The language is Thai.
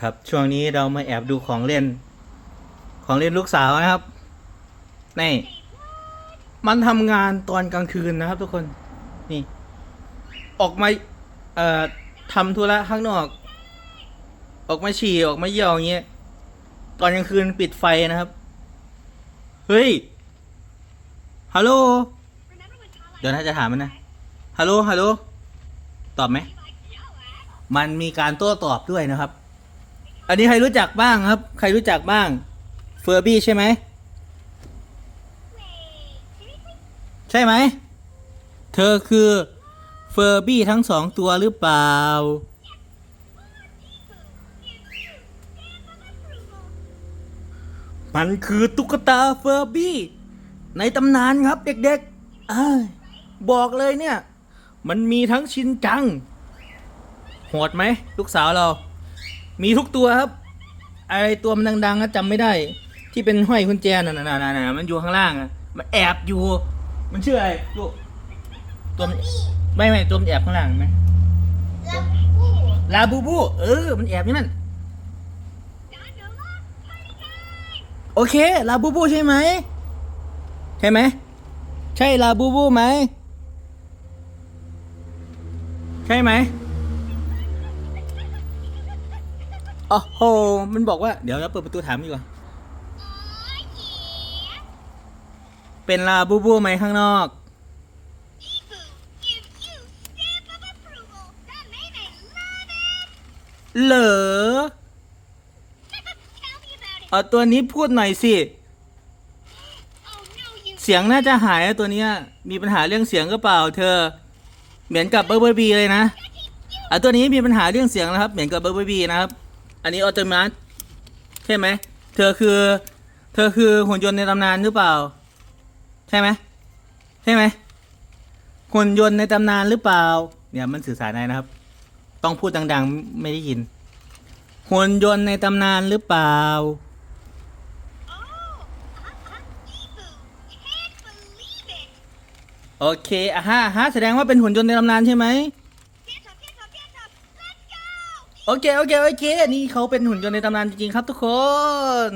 ครับ ช่วงนี้เรามาแอบดูของเล่น ของเล่นลูกสาวนะครับ นี่ มันทำงานตอนกลางคืนนะครับทุกคน นี่ ออกมา เอ่อทำธุระข้างนอก ออกมาฉี่ออกมาเยี่ยวอย่างเงี้ย ตอนกลางคืนปิดไฟนะครับ เฮ้ย ฮัลโหล เดี๋ยวน่าจะถามมันนะ ฮัลโหล ฮัลโหล ตอบไหม มันมีการโต้ตอบด้วยนะครับ อันนี้ใครรู้จักบ้างครับ ใครรู้จักบ้าง เฟอร์บี้ใช่ไหม ใช่ไหม เธอคือเฟอร์บี้ทั้งสองตัวหรือเปล่า มันคือตุ๊กตาเฟอร์บี้ ในตำนานครับเด็กๆอบอกเลยเนี่ย มันมีทั้งชินจัง โหดไหม ลูกสาวเรา มีทุกตัวครับ อะไรตัวมันดังๆก็จำไม่ได้ ที่เป็นห้อยกุญแจน่ะน่ะน่ะน่ะน่ะมันอยู่ข้างล่างอะมันแอบอยู่ มันชื่ออะไรลูกตัวมันไม่ไม่ตัวมันแอบข้างล่างเห็นไหมลาบูบู เออ มันแอบอยู่นั่น โอเค ลาบูบูใช่ไหม ใช่ไหม ใช่ลาบูบูไหม ใช่ไหม โอ้โห มันบอกว่า เดี๋ยวเราเปิดประตูถามดีกว่า เป็นลาบูบูไหมข้างนอก เหรอเอาตัวนี้พูดหน่อยสิ เสียงน่าจะหายนะตัวนี้มีปัญหาเรื่องเสียงก็เปล่า เธอ เหมือนกับเบอร์เบอร์บีเลยนะอะตัวนี้มีปัญหาเรื่องเสียงนะครับ เหมือนกับเบอร์เบอร์บีนะครับ อันนี้ออโตมัสใช่ไหม เธอคือ เธอคือหุ่นยนต์ในตำนานหรือเปล่า ใช่ไหมใช่ไหมหุ่นยนต์ในตำนานหรือเปล่า เนี่ยมันสื่อสารได้นะครับ ต้องพูดดังๆไม่ได้ยินหุ่นยนต์ในตำนานหรือเปล่า โอเคอะฮะฮะแสดงว่าเป็นหุ่นยนต์ในตำนานใช่ไหม โอเค โอเค โอเค นี่เขาเป็นหุ่นยนต์ในตำนานจริงๆครับทุกคน